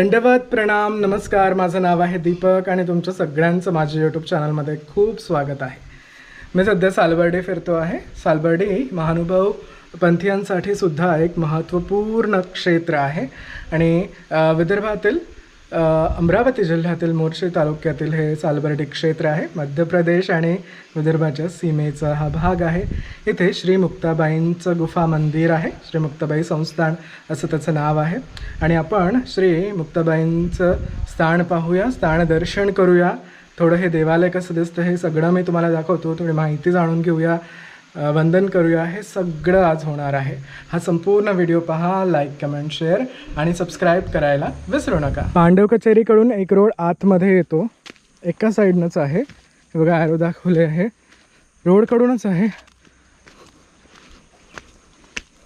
दंडवत प्रणाम नमस्कार. माझं नाव आहे दीपक आणि तुमच्या सगळ्यांचं माझ्या यूट्यूब चॅनलमध्ये खूप स्वागत आहे. मी सध्या सालबर्डे फिरतो आहे. सालबर्डी महानुभाव पंथीयांसाठी सुद्धा एक महत्त्वपूर्ण क्षेत्र आहे. आणि विदर्भातील अमरावती जिल्ह्यातील मोर्शी तालुक्यातील हे सालबर्डी क्षेत्र आहे. मध्य प्रदेश आणि विदर्भाच्या सीमेचा हा भाग आहे. इथे श्री मुक्ताबाईंचं गुफा मंदिर आहे. श्री मुक्ताबाई संस्थान असं त्याचं नाव आहे. आणि आपण श्री मुक्ताबाईंचं स्थान पाहूया स्थान दर्शन करूया. थोडं हे देवालय कसं दिसतं हे सगळं मी तुम्हाला दाखवतो. थोडी माहिती जाणून घेऊया. वंदन करूया. हे सगळं आज होणार आहे. हा संपूर्ण व्हिडिओ पहा लाईक कमेंट शेअर आणि सबस्क्राईब करायला विसरू नका. पांडव कचेरीकडून एक रोड आतमध्ये येतो. एका साईडनंच आहे. बघा ॲरो दाखवले आहे. रोडकडूनच आहे.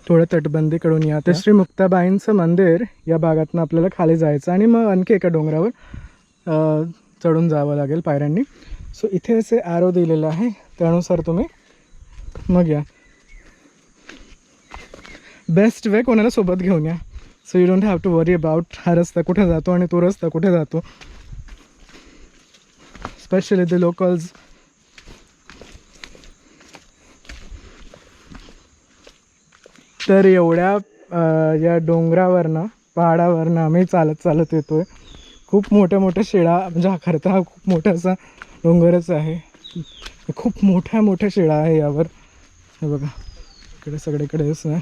थोडं तटबंदीकडून या. ते श्री मुक्ताबाईंचं मंदिर या भागातनं आपल्याला खाली जायचं आणि मग आणखी एका डोंगरावर चढून जावं लागेल पायऱ्यांनी. सो इथे असे ॲरो दिलेलं आहे. त्यानुसार तुम्ही मग या. बेस्ट वे कोणाला सोबत घेऊन या. So you don't have to worry about हा रस्ता कुठे जातो आणि तो रस्ता कुठे जातो. स्पेशली द लोकल्स तर एवढ्या या डोंगरावरनं पहाडावरनं आम्ही चालत चालत येतोय. खूप मोठ्या मोठ्या शिळा म्हणजे हा खरं तर हा खूप मोठा असा डोंगरच आहे. खूप मोठ्या मोठ्या शिळा आहे यावर. हे बघा इकडे सगळीकडे असं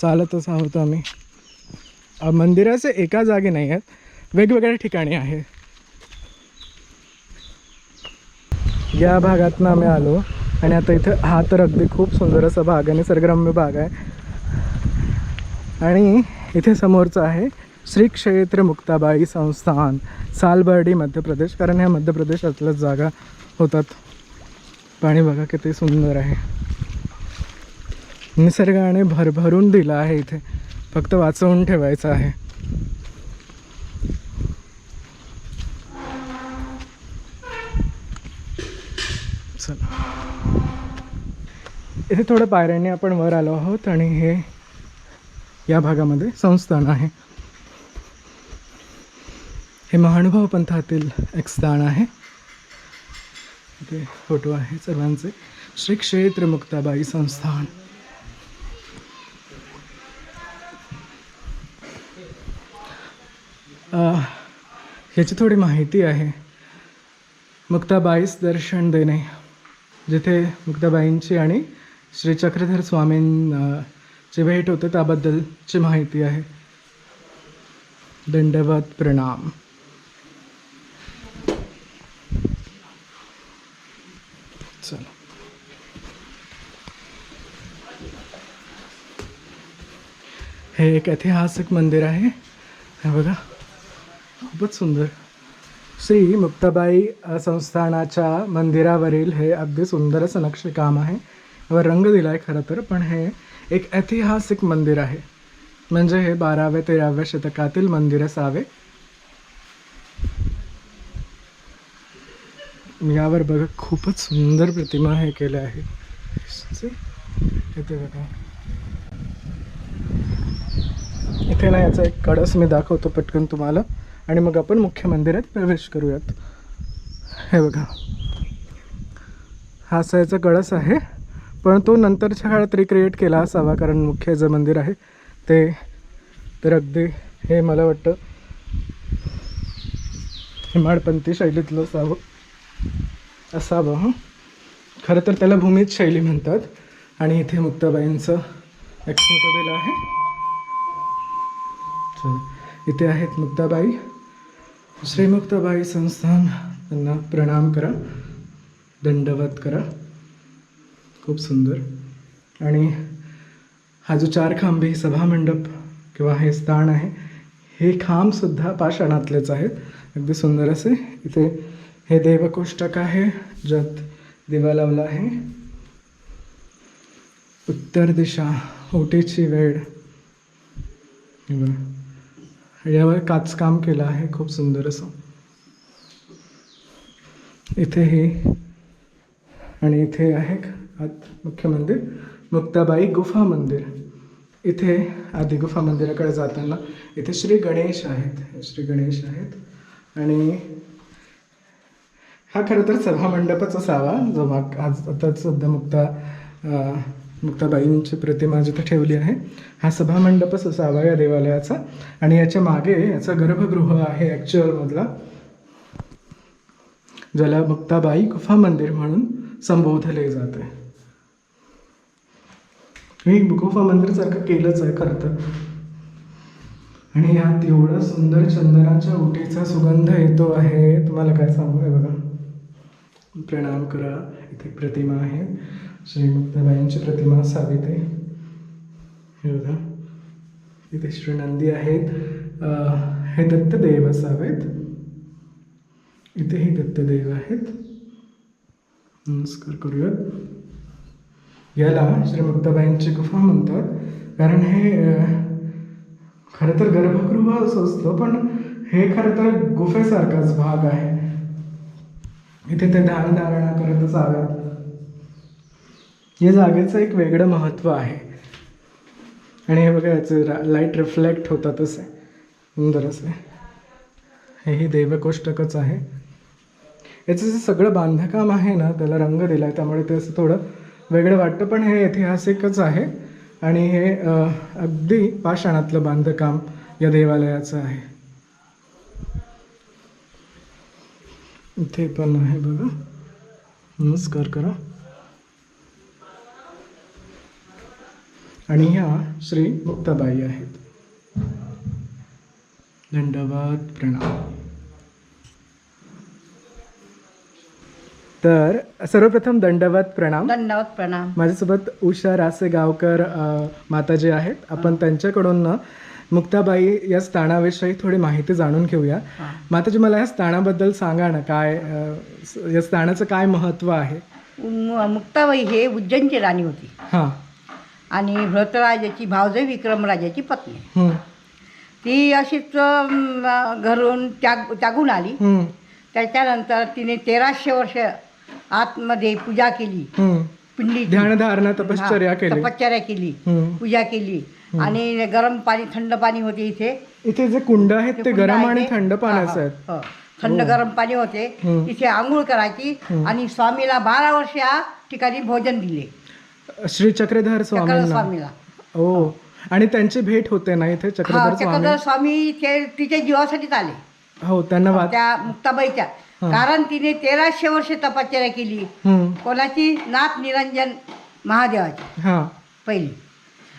चालतच आहोत आम्ही. मंदिराचे एका जागी नाही आहेत वेगवेगळ्या ठिकाणी आहे. या भागातनं आम्ही आलो आणि आता इथं हा तर अगदी खूप सुंदर असा भाग आहे निसर्गरम्य भाग आहे. आणि इथे समोरचं आहे श्री क्षेत्र मुक्ताबाई संस्थान सालबर्डी मध्य प्रदेश. कारण ह्या मध्य प्रदेशातल्याच जागा होतात. पाणी बघा किती सुंदर आहे. निसर्गाने भरभरून दिला आहे इथे. फक्त वाचवून ठेवायचं आहे. चला. इथे थोडं पायऱ्यांनी आपण वर आलो आहोत आणि हे या भागामध्ये संस्थान आहे. हे महानुभाव पंथातील एक स्थान आहे. ते फोटो आहे सर्वांचे. श्री क्षेत्र मुक्ताबाई संस्थान. ह्याची थोडी माहिती आहे. मुक्ताबाईस दर्शन देणे. जिथे मुक्ताबाईंची आणि श्री चक्रधर स्वामींची भेट होते त्याबद्दलची माहिती आहे. दंडवत प्रणाम. चला. हे एक ऐतिहासिक मंदिर आहे. हे बघा. खूपच सुंदर. श्री मुक्ताबाई संस्थानाच्या मंदिरावरील हे अगदी सुंदर असं नक्षीकाम आहे. व रंग दिला आहे खरं तर पण हे एक ऐतिहासिक मंदिर आहे. म्हणजे हे बाराव्या तेराव्या शतकातील मंदिर असावे. यावर बघा खूपच सुंदर प्रतिमा हे केलं आहे. इथे बघा. इथे ना याचा एक कळस मी दाखवतो पटकन तुम्हाला. आणि मग आपण मुख्य मंदिरात प्रवेश करूयात. हे बघा. हा असा याचा कळस आहे पण तो नंतरच्या काळात रिक्रिएट केला असावा कारण मुख्य जे मंदिर आहे ते तर अगदी हे मला वाटतं हिमाडपंथी शैलीतलं असावं. असावं हां. खरं तर त्याला भूमीत शैली म्हणतात आणि इथे मुक्ताबाईंचं एक फोटो दिला आहे. इथे आहेत मुक्ताबाई. श्रीमुक्ताबाई संस्थान त्यांना प्रणाम करा. दंडवत करा. खूप सुंदर. आणि हा जो चार खांबी सभामंडप किंवा हे स्थान आहे हे खांबसुद्धा पाषाणातलेच आहेत. अगदी सुंदर असे. इथे हे देवकोष्टक आहे ज्यात दिवा लावला आहे. उत्तर दिशा ओटीची वेळ. बघा. यावर काचकाम केलं आहे. खूप सुंदर असं. इथे हे आणि इथे आहे आत मुख्य मंदिर मुक्ताबाई गुफा मंदिर. इथे आधी गुफा मंदिराकडे जाताना इथे श्री गणेश आहेत. श्री गणेश आहेत. आणि हा खरं तर सभामंडपच असावा. जो माग आज आता सध्या मुक्ता मुक्ताबाईंची प्रतिमा जिथे ठेवली आहे हा सभामंडपच असावा या देवालयाचा. आणि याच्या मागे याचा गर्भगृह आहे ॲक्च्युअलमधला ज्याला मुक्ताबाई गुफा मंदिर म्हणून संबोधले जाते. हे गुफा मंदिर सारखं केलंच आहे खरं तर. आणि यात एवढा सुंदर चंदनाच्या उटीचा सुगंध येतो आहे. तुम्हाला काय सांगू आहे बघा. प्रणाम करा. इथे एक प्रतिमा आहे. श्रीमुक्ताबाईंची प्रतिमा असावी ते हे बघा. इथे श्री नंदी आहेत. हे दत्तदेव असावेत. इथे हे दत्तदेव आहेत. नमस्कार करूयात. याला श्री मुक्ताबाईंची गुफा म्हणतात. कारण हे खरं तर गर्भगृह असं असतं पण हे खरं तर गुफेसारखाच भाग आहे. इथे ते ध्यान धारणा करत असाव्यात या जागेचं एक वेगळं महत्त्व आहे. आणि हे बघा याचं लाइट रिफ्लेक्ट होतातच आहे सुंदर असे. हेही देवकोष्टकच आहे. याचं जे सगळं बांधकाम आहे ना त्याला रंग दिला आहे त्यामुळे ते असं थोडं वेगळं वाटतं पण हे ऐतिहासिकच आहे. आणि हे अगदी पाषाणातलं बांधकाम या देवालयाचं आहे. इथे पण आहे बघा. नमस्कार करा. आणि ह्या श्री मुक्ताबाई आहेत. दंडवाद प्रणाम. तर सर्वप्रथम दंडवत प्रणाम. दंडवत प्रणाम. माझ्यासोबत उषा रासेगावकर अ, माताजी आहेत. आपण त्यांच्याकडून मुक्ताबाई या स्थानाविषयी थोडी माहिती जाणून घेऊया. माताजी मला या स्थानाबद्दल सांगा ना काय या स्थानाचं काय महत्त्व आहे? मुक्ताबाई हे उज्जैनची राणी होती. हां. आणि व्रतराजाची भावजय विक्रमराजाची पत्नी. हं, ती अशीच अं, घरून त्याग त्यागून आली. हं, त्याच्यानंतर तिने तेराशे वर्ष आतमध्ये पूजा केली. हं. पिंडी ध्यानधारणा तपश्चर्या केली. तपश्चर्या केली. हं. पूजा केली. आणि गरम पाणी थंड पाणी होते इथे. इथे जे कुंड आहेत ते कुंड गरम आहे आणि ते- थंड हा, हा, आहेत. हो. थंड गरम पाणी होते. हं. तिथे आंघोळ करायची आणि स्वामीला बारा वर्ष या ठिकाणी भोजन दिले. श्री चक्रधर स्वामीला. ओ आणि त्यांची भेट होते ना इथे हा चक्रधर स्वामी चक्रधर स्वामी ते तिच्या जीवासाठीच आले. हो त्यांना त्या मुक्ताबाईच्या. कारण तिने तेराशे वर्ष तपश्चर्या केली. हं, कोणाची? नाथ निरंजन महादेवाची. हां. पहिली.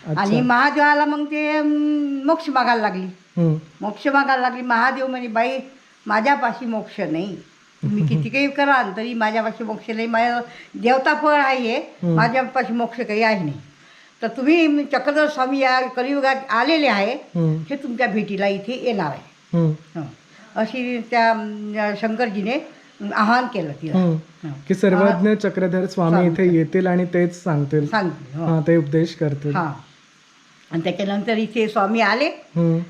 अच्छा. आणि महादेवाला मग ते अं, मोक्ष मागायला लागली. हं, मोक्ष मागायला लागली. महादेव म्हणे बाई माझ्यापाशी मोक्ष नाही. तुम्ही किती काही करा तरी माझ्यापाशी मोक्ष नाही. माझ्या देवता फळ आहे. हे माझ्यापाशी मोक्ष काही आहे नाही. तर तुम्ही चक्रधर स्वामी या कलियुगात आलेले आहे. हं, तुमच्या भेटीला इथे येणार आहे. अशी त्या शंकरजीने आवाहन केलं तिला. की सर्वज्ञ चक्रधर स्वामी इथे येतील आणि तेच सांगतील. सांगितलं हो. ते उपदेश करतील. आणि त्याच्यानंतर इथे स्वामी आले.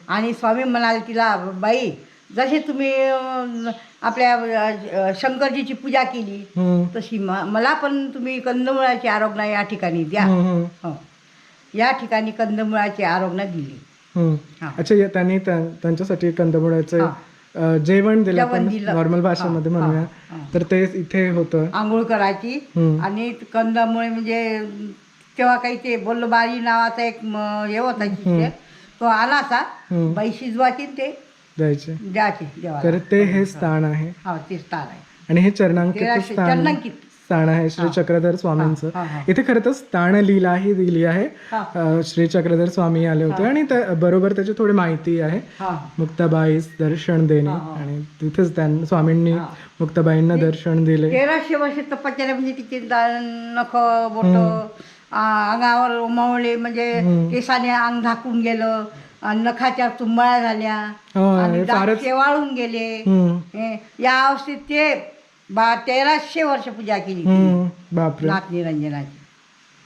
आणि स्वामी म्हणाले तिला बाई जसे तुम्ही अं, आपल्या अं, शंकरजीची पूजा केली तशी म- मला पण तुम्ही कंदमुळाची आरोग्य या ठिकाणी द्या हं, या ठिकाणी कंदमुळाची आरोग्य दिली. हा. अच्छा या- त्यांनी त्या- त्यांच्यासाठी कंदमुळाचे हा. अ, जेवण दिलं जेवण आपण दिलं. नॉर्मल भाषेमध्ये हा, म्हणूया हा, हा. तर ते इथे होतं आंघोळ करायची. आणि कंदमुळे म्हणजे तेव्हा काही ते बोल्लबारी नावाचा एक म, हे होता तो आलासा हं. बाई शिजवायची ते देवाला. तर ते हे स्थान आहे. हा ते स्थान आहे. आणि हे चरणांकित स्थान चरणांकित. स्थान आहे श्री चक्रधर स्वामींचं. हा, हा. इथे खरं तर स्थान लीलाही दिली आहे. हा. अ, श्री चक्रधर स्वामी आले होते आणि त्या- बरोबर त्याची थोडी माहिती आहे. हा. मुक्ताबाईस दर्शन देणे हा, हा. आणि तिथेच त्यांनी स्वामींनी हा. मुक्ताबाईंना दर्शन दिले. तेराशे वर्ष तपश्चर्या म्हणजे तिचे दा- नख बोट अंगावर उमवले म्हणजे केसाने अंग झाकून गेलं. नखाच्या तुंबळ्या झाल्या. आणि दात फारच शेवाळून गेले. हे, या अवस्थेत ते बा तेराशे वर्ष पूजा केली. हम्म, बापरे. नाथ निरंजनाची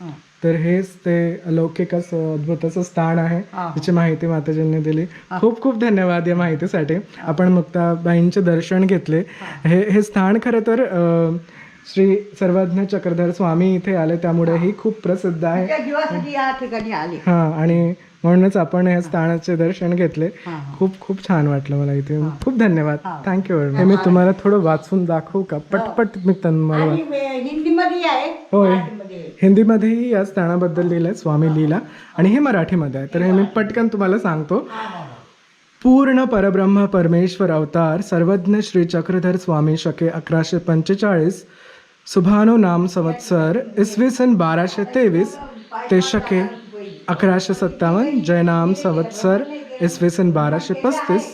हं. तर हेच ते अलौकिक असं अद्भुत असं स्थान आहे हा. त्याची माहिती माताजींनी दिली. खूप खूप धन्यवाद या माहितीसाठी. आपण मुक्ताबाईंचे दर्शन घेतले. हे. हे स्थान खरं तर अं, श्री सर्वज्ञ चक्रधर स्वामी इथे आले. त्यामुळे ही. खूप प्रसिद्ध आहे. त्या जीवासाठी या ठिकाणी आले. हा आणि म्हणूनच आपण या स्थानाचे दर्शन घेतले. हा, हा. खूप खूप छान वाटलं मला इथे. खूप धन्यवाद. हा. थँक्यू हे. मी तुम्हाला थोडं वाचून दाखवू का? पटपट मी हे हिंदीमध्ये आहे. होय. हिंदीमध्येही या स्थानाबद्दल लिहिलंय स्वामी लीला. आणि हे मराठीमध्ये आहे. तर हे मी पटकन तुम्हाला सांगतो. पूर्ण परब्रह्म परमेश्वर अवतार सर्वज्ञ श्री चक्रधर स्वामी शके अकराशे पंचेचाळीस सुभानो नाम संवत्सर इसवी सन बाराशे तेवीस ते शके अकराशे सत्तावन्न. जयनाम संवत्सर इसवी सन बाराशे पस्तीस.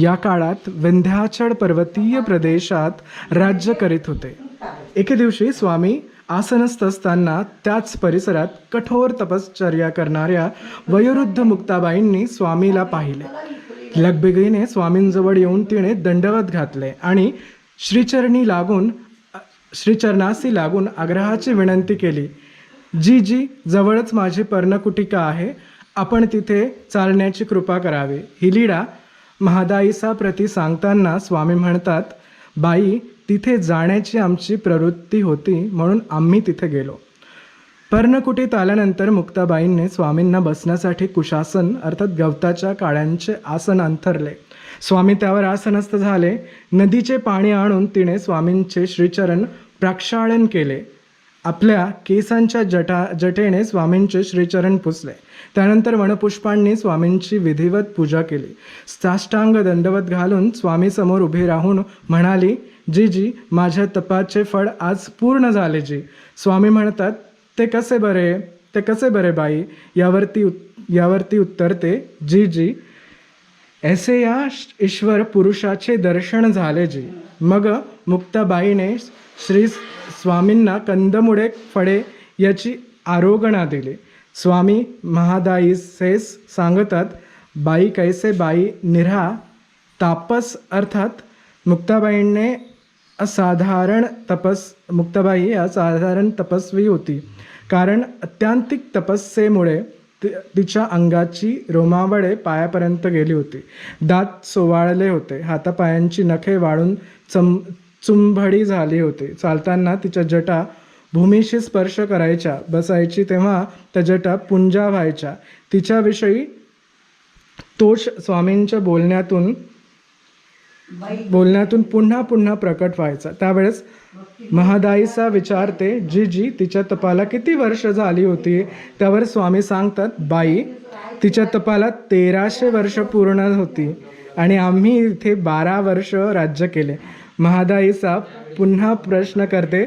या काळात विंध्याचल पर्वतीय प्रदेशात राज्य करीत होते. एके दिवशी स्वामी आसनस्थ असताना त्याच परिसरात कठोर तपश्चर्या करणाऱ्या वयोवृद्ध मुक्ताबाईंनी स्वामीला पाहिले. लगबेगीने स्वामींजवळ येऊन तिने दंडवत घातले आणि श्रीचरणी लागून श्रीचरणासी लागून आग्रहाची विनंती केली. जी जी जवळच माझी पर्णकुटिका आहे. आपण तिथे चालण्याची कृपा करावी. ही लीडा महादाईसा प्रती सांगताना स्वामी म्हणतात बाई तिथे जाण्याची आमची प्रवृत्ती होती म्हणून आम्ही तिथे गेलो. पर्णकुटीत आल्यानंतर मुक्ताबाईंनी स्वामींना बसण्यासाठी कुशासन अर्थात गवताच्या काळ्यांचे आसन अंथरले. स्वामी त्यावर आसनस्थ झाले. नदीचे पाणी आणून तिने स्वामींचे श्रीचरण प्रक्षाळन केले. आपल्या केसांच्या जटा जटेने स्वामींचे श्रीचरण पुसले. त्यानंतर वनपुष्पांनी स्वामींची विधिवत पूजा केली. साष्टांग दंडवत घालून स्वामीसमोर उभे उभी राहून म्हणाली जी जी माझ्या तपाचे फळ आज पूर्ण झाले जी. स्वामी म्हणतात ते कसे बरे? ते कसे बरे बाई? यावरती उत- यावरती उत्तरते जी जी ऐसे या ईश्वर पुरुषाचे दर्शन झाले जी. मग मुक्ताबाईने श्री स्वामींना कंदमुळे फळे याची आरोगणा दिली. स्वामी महादाईसेस सांगतात बाई कैसे बाई निरा तापस अर्थात मुक्ताबाईंने असाधारण तपस मुक्ताबाई असाधारण तपस्वी होती. कारण अत्यांतिक तपस्येमुळे ति- तिच्या अंगाची रोमावळे पायापर्यंत गेली होती. दात सोवाळले होते. हातापायांची नखे वाळून चम चुंभडी झाली होती. चालताना तिच्या जटा भूमीशी स्पर्श करायच्या. बसायची तेव्हा त्या जटा पुंजा व्हायच्या. तिच्याविषयी तोष स्वामींच्या बोलण्यातून बोलण्यातून पुन्हा पुन्हा प्रकट व्हायचा. त्यावेळेस महादाईचा विचारते जी जी तिच्या तपाला किती वर्ष झाली होती त्यावर स्वामी सांगतात बाई तिच्या तपाला तेराशे वर्ष पूर्ण होती आणि आम्ही इथे बारा वर्ष राज्य केले. महादाईचा पुन्हा प्रश्न करते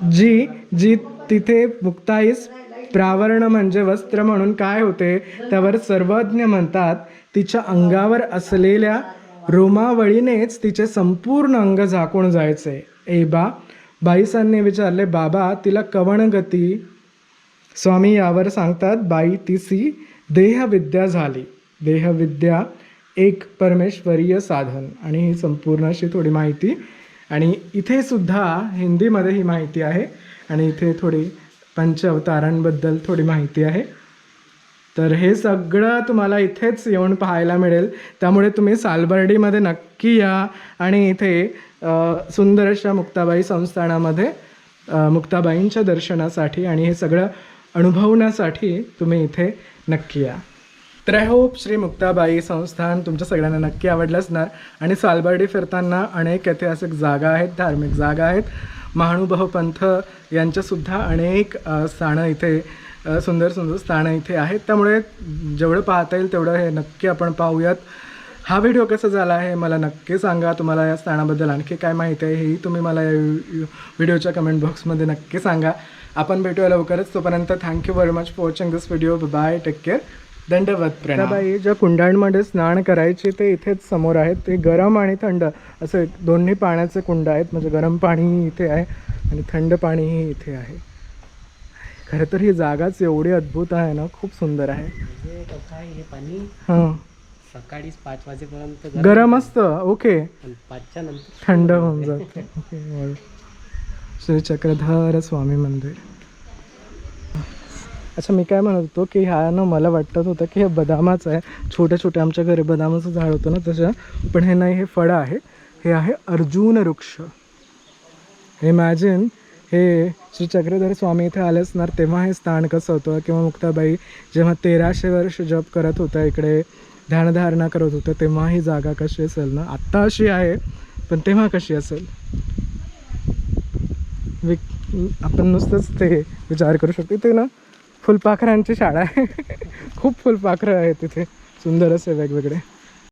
जी जी तिथे मुक्ताईस प्रावरण म्हणजे वस्त्र म्हणून काय होते? त्यावर सर्वज्ञ म्हणतात तिच्या अंगावर असलेल्या रोमावळीनेच तिचे संपूर्ण अंग झाकून जायचे. एबा बाईसांनी विचारले बाबा तिला कवण गती स्वामी यावर सांगतात बाई तिसी देहविद्या झाली. देहविद्या एक परमेश्वरीय साधन. आणि ही संपूर्ण अशी थोडी माहिती. आणि इथे सुद्धा हिंदीमध्ये ही माहिती आहे. आणि इथे थोडी पंचअवतारांबद्दल थोडी माहिती आहे. तर हे सगळं तुम्हाला इथेच येऊन पाहायला मिळेल. त्यामुळे तुम्ही सालबर्डीमध्ये नक्की या आणि इथे सुंदर अशा मुक्ताबाई संस्थानामध्ये मुक्ताबाईंच्या दर्शनासाठी आणि हे सगळं अनुभवण्यासाठी तुम्ही इथे नक्की या. तर आय होप श्री मुक्ताबाई संस्थान तुमच्या सगळ्यांना नक्की आवडलं असणार. आणि सालबर्डी फिरताना अनेक ऐतिहासिक जागा आहेत धार्मिक जागा आहेत. महानुभाव पंथ यांच्यासुद्धा अनेक स्थानं इथे सुंदर सुंदर स्थानं इथे आहेत. त्यामुळे जेवढं पाहता येईल तेवढं हे नक्की आपण पाहूयात. हा व्हिडिओ कसा झाला आहे मला नक्की सांगा. तुम्हाला या स्थानाबद्दल आणखी काय माहिती आहे हेही तुम्ही मला या व्हिडिओच्या कमेंट बॉक्समध्ये नक्की सांगा. आपण भेटूया लवकरच. तोपर्यंत thank you very much for watching this video bye take care दंडवत प्रणबाई ज्या कुंडांमध्ये स्नान करायचे ते इथेच समोर आहेत. ते गरम आणि थंड. असे दोन्ही पाण्याचे कुंड आहेत. म्हणजे गरम पाणीही इथे आहे आणि थंड पाणीही इथे आहे. खरं तर ही जागाच एवढी अद्भुत आहे ना खूप सुंदर आहे. कसं आहे हे पाणी हां. सकाळीच पाच वाजेपर्यंत गरम असतं ओके. पाचच्या नंतर थंड होऊन जातं. ओके. श्री चक्रधर स्वामी मंदिर. अच्छा मी काय म्हणत होतो की ह्या ना मला वाटत होतं की हे बदामाचं आहे. छोट्या छोट्या आमच्या घरी बदामाचं झाड होतं ना तसं. पण हे नाही हे फळं आहे. हे आहे अर्जुन वृक्ष. इमॅजिन हे श्री चक्रधर स्वामी इथे आले असणार तेव्हा हे स्थान कसं होतं? किंवा मुक्ताबाई जेव्हा तेराशे वर्ष जप करत होत्या इकडे ध्यानधारणा करत होतं तेव्हा ही जागा कशी असेल ना? आत्ता अशी आहे पण तेव्हा कशी असेल? विक आपण नुसतंच ते विचार करू शकतो. ते ना फुलपाखरांची शाळा आहे. खूप फुलपाखरं आहेत तिथे सुंदर असे वेगवेगळे.